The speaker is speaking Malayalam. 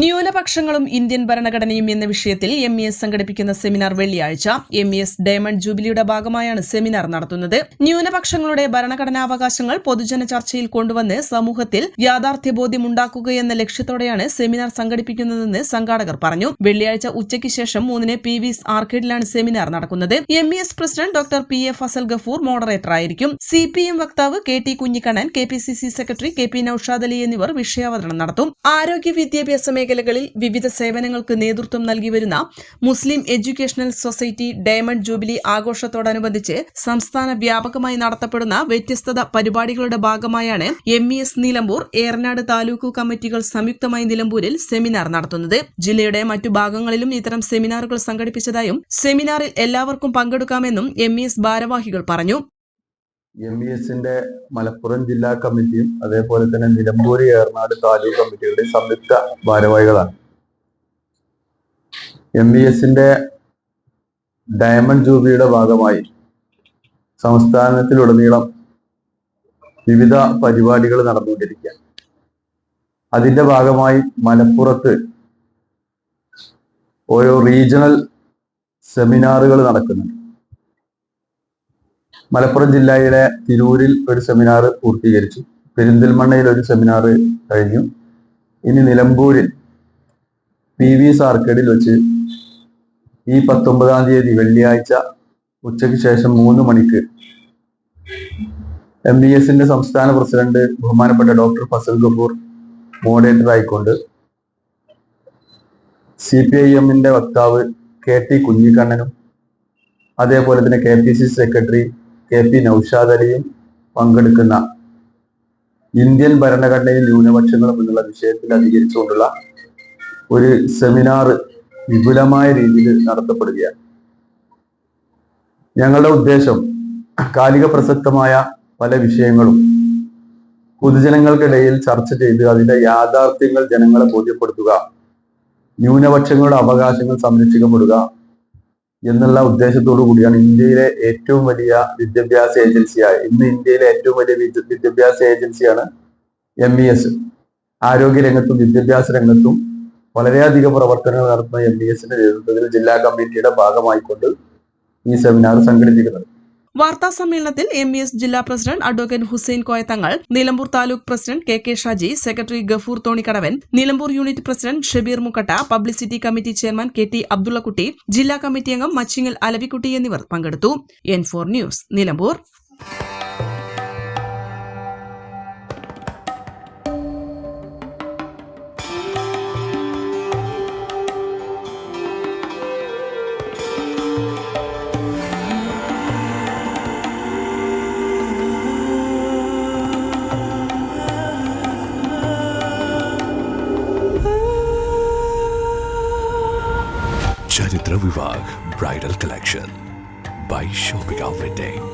ന്യൂനപക്ഷങ്ങളും ഇന്ത്യൻ ഭരണഘടനയും എന്ന വിഷയത്തിൽ എം ഇ എസ് സംഘടിപ്പിക്കുന്ന സെമിനാർ വെള്ളിയാഴ്ച. എം ഇ എസ് ഡയമണ്ട് ജൂബിലിയുടെ ഭാഗമായാണ് സെമിനാർ നടത്തുന്നത്. ന്യൂനപക്ഷങ്ങളുടെ ഭരണഘടനാവകാശങ്ങൾ പൊതുജന ചർച്ചയിൽ കൊണ്ടുവന്ന് സമൂഹത്തിൽ യാഥാർത്ഥ്യബോധ്യം ഉണ്ടാക്കുകയെന്ന ലക്ഷ്യത്തോടെയാണ് സെമിനാർ സംഘടിപ്പിക്കുന്നതെന്ന് സംഘാടകർ പറഞ്ഞു. വെള്ളിയാഴ്ച ഉച്ചയ്ക്ക് ശേഷം മൂന്നിന് പി വി ആർക്കേഡിലാണ് സെമിനാർ നടക്കുന്നത്. M E S president doctor P A Fazal Gafoor moderator ആയിരിക്കും. സി പി എം വക്താവ് K T Kunhikannan K P C C secretary K P Noushad Ali എന്നിവർ വിഷയാവതരണം നടത്തും. ആരോഗ്യ വിദ്യാഭ്യാസ മേഖലകളിൽ വിവിധ സേവനങ്ങൾക്ക് നേതൃത്വം നൽകി വരുന്ന Muslim educational society diamond jubilee ആഘോഷത്തോടനുബന്ധിച്ച് സംസ്ഥാന വ്യാപകമായി നടത്തപ്പെടുന്ന വ്യത്യസ്തത പരിപാടികളുടെ ഭാഗമായാണ് M E S Nilambur Eranad taluk കമ്മിറ്റികൾ സംയുക്തമായി നിലമ്പൂരിൽ സെമിനാർ നടത്തുന്നത്. ജില്ലയുടെ മറ്റു ഭാഗങ്ങളിലും ഇത്തരം സെമിനാറുകൾ സംഘടിപ്പിച്ചതായും സെമിനാറിൽ എല്ലാവർക്കും പങ്കെടുക്കാമെന്നും എം ഇ എസ് ഭാരവാഹികൾ പറഞ്ഞു. എം ഇ എസിന്റെ മലപ്പുറം ജില്ലാ കമ്മിറ്റിയും അതേപോലെ തന്നെ നിലമ്പൂർ ഏർനാട് താലൂക്ക് കമ്മിറ്റികളുടെ സംയുക്ത ഭാരവാഹികളാണ്. എം ഇ എസിന്റെ ഡയമണ്ട് ജൂബിയുടെ ഭാഗമായി സംസ്ഥാനത്തിലുടനീളം വിവിധ പരിപാടികൾ നടന്നുകൊണ്ടിരിക്കുക അതിന്റെ ഭാഗമായി മലപ്പുറത്ത് ഓരോ റീജിയണൽ സെമിനാറുകൾ നടക്കുന്നുണ്ട്. മലപ്പുറം ജില്ലയിലെ തിരൂരിൽ ഒരു സെമിനാർ പൂർത്തീകരിച്ചു. പെരിന്തൽമണ്ണയിൽ ഒരു സെമിനാർ കഴിഞ്ഞു. ഇനി നിലമ്പൂരിൽ പി വി സാർക്കേഡിൽ വെച്ച് ഈ പത്തൊമ്പതാം തീയതി വെള്ളിയാഴ്ച ഉച്ചയ്ക്ക് ശേഷം മൂന്ന് മണിക്ക് എം ബി എസിന്റെ സംസ്ഥാന പ്രസിഡന്റ് ബഹുമാനപ്പെട്ട ഡോക്ടർ ഫസൽ ഗബൂർ മോഡറേറ്റർ ആയിക്കൊണ്ട് സി പി ഐ എമ്മിന്റെ വക്താവ് കെ ടി കുഞ്ഞിക്കണ്ണനും അതേപോലെ തന്നെ K P C secretary K P Noushad അലിയും പങ്കെടുക്കുന്ന ഇന്ത്യൻ ഭരണഘടനയിൽ ന്യൂനപക്ഷങ്ങളും എന്നുള്ള വിഷയത്തിൽ അധികരിച്ചുകൊണ്ടുള്ള ഒരു സെമിനാർ വിപുലമായ രീതിയിൽ നടത്തപ്പെടുകയാണ്. ഞങ്ങളുടെ ഉദ്ദേശം കാലിക പ്രസക്തമായ പല വിഷയങ്ങളും പൊതുജനങ്ങൾക്കിടയിൽ ചർച്ച ചെയ്ത് അതിന്റെ യാഥാർത്ഥ്യങ്ങൾ ജനങ്ങളെ ബോധ്യപ്പെടുത്തുക ന്യൂനപക്ഷങ്ങളുടെ അവകാശങ്ങൾ സംരക്ഷിക്കപ്പെടുക എന്നുള്ള ഉദ്ദേശത്തോടു കൂടിയാണ് ഇന്ത്യയിലെ ഏറ്റവും വലിയ വിദ്യാഭ്യാസ ഏജൻസിയായ ഇന്ന് ഇന്ത്യയിലെ ഏറ്റവും വലിയ വിദ്യാഭ്യാസ ഏജൻസിയാണ് എം ഇ എസ് ആരോഗ്യ രംഗത്തും വിദ്യാഭ്യാസ രംഗത്തും വളരെയധികം പ്രവർത്തനങ്ങൾ നടത്തുന്ന എം ഇ എസിന്റെ നേതൃത്വത്തിൽ ജില്ലാ കമ്മിറ്റിയുടെ ഭാഗമായിക്കൊണ്ട് ഈ സെമിനാർ സംഘടിപ്പിക്കുന്നത് വാർത്താ സമ്മേളനത്തിൽ എം ഇ എസ് ജില്ലാ president advocate Hussain Koyathangal Nilambur taluk president K K Shaji secretary Gafoor Thonikkadavan Nilambur unit president Shabeer Mukkatta publicity committee chairman K T Abdullakutty ജില്ലാ കമ്മിറ്റി അംഗം മച്ചിങ്ങൽ അലവിക്കുട്ടി എന്നിവർ പങ്കെടുത്തു. N four news Nilambur. Charithra Vivah bridal collection by shopping wedding